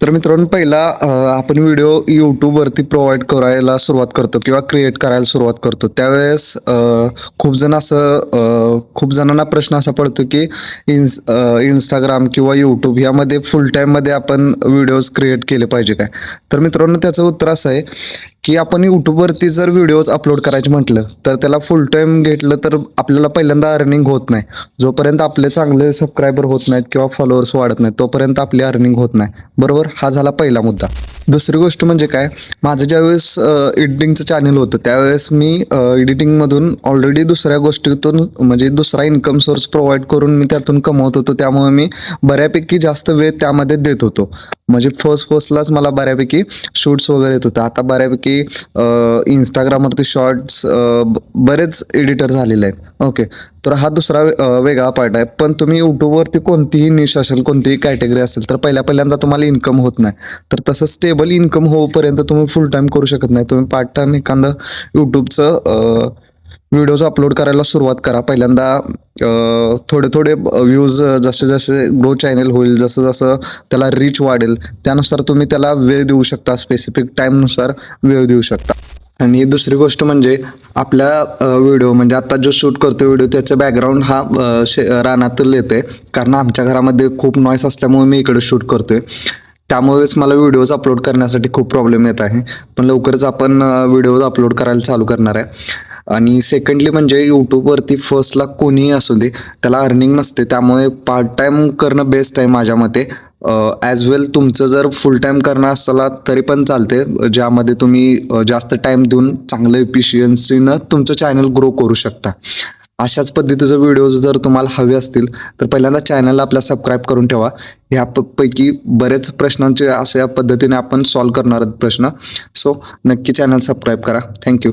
तर मित्रांनो पहिला आपण व्हिडिओ यूट्यूबवरती प्रोव्हाइड करायला सुरुवात करतो किंवा क्रिएट करायला सुरुवात करतो. त्यावेळेस खूप जण असं खूप जणांना प्रश्न असा पडतो की इन्स इंस्टाग्राम किंवा यूट्यूब यामध्ये फुल टाईममध्ये आपण व्हिडिओज क्रिएट केले पाहिजे काय? तर मित्रांनो त्याचं उत्तर असं आहे की आपण यूट्यूबवरती जर व्हिडिओज अपलोड करायचे म्हटलं तर त्याला फुल टाईम घेतलं तर आपल्याला पहिल्यांदा अर्निंग होत नाही. जोपर्यंत आपले चांगले सबस्क्रायबर होत नाहीत किंवा फॉलोअर्स वाढत नाहीत तोपर्यंत आपली अर्निंग होत नाही. बरोबर? हा झाला पहिला मुद्दा. दुसरी गोष्ट म्हणजे काय? माझं ज्यावेळेस एडिटिंगचं चॅनल होतं त्यावेळेस मी एडिटिंगमधून ऑलरेडी दुसऱ्या गोष्टीतून म्हणजे दुसरा इन्कम सोर्स प्रोव्हाइड करून मी त्यातून कमवत होतो. त्यामुळे मी बऱ्यापैकी जास्त वेळ त्यामध्ये देत होतो. म्हणजे फर्स्ट फर्स्टलाच मला बऱ्यापैकी शूट्स वगैरे येत होतं. आता बऱ्यापैकी इंस्टाग्रामवरती शॉर्ट्स बरेच एडिटर झालेले आहेत. ओके तर हा दुसरा वेगळा पार्ट आहे. पण तुम्ही यूट्यूबवरती कोणतीही निश असेल कोणतीही कॅटेगरी असेल तर पहिल्या पहिल्यांदा तुम्हाला इन्कम होत नाही. तर तसं स्टेबल इन्कम होऊपर्यंत तुम्ही फुल टाईम करू शकत नाही. तुम्ही पार्ट टाईम एखादं यूट्यूबचं व्हिडिओज अपलोड करायला सुरुवात करा. पहिल्यांदा थोडे थोडे व्ह्यूज जसे जसे ग्रो चॅनल होईल जसं जसं त्याला रीच वाढेल त्यानुसार तुम्ही त्याला वेळ देऊ शकता. स्पेसिफिक टाईमनुसार वेळ देऊ शकता. आणि दुसरी गोष्ट म्हणजे आपल्या व्हिडिओ म्हणजे आता जो शूट करतो व्हिडिओ त्याचा बॅकग्राऊंड हा शे रानातील येते. कारण आमच्या घरामध्ये खूप नॉईस असल्यामुळे मी इकडे शूट करतोय. त्यामुळेच मला व्हिडिओज अपलोड करण्यासाठी खूप प्रॉब्लेम येत आहे. पण लवकरच आपण व्हिडिओज अपलोड करायला चालू करणार आहे. आणि सेकंडली म्हणजे यूट्यूबवरती फर्स्टला कोणीही असू दे त्याला अर्निंग नसते त्यामुळे पार्ट टाईम करणं बेस्ट आहे माझ्या मते. ॲज वेल तुमचं जर फुल टाईम करणं असला तरी पण चालते ज्यामध्ये तुम्ही जास्त टाईम देऊन चांगलं इफिशियन्सीनं तुमचं चॅनल ग्रो करू शकता. अशाच पद्धतीचे व्हिडिओज जर तुम्हाला हवे असतील तर पहिल्यांदा चॅनलला आपल्या सबस्क्राईब करून ठेवा. ह्या पैकी बरेच प्रश्नांचे अशा पद्धतीने आपण सॉल्व करणार आहोत प्रश्न. सो नक्की चॅनल सबस्क्राईब करा. थँक्यू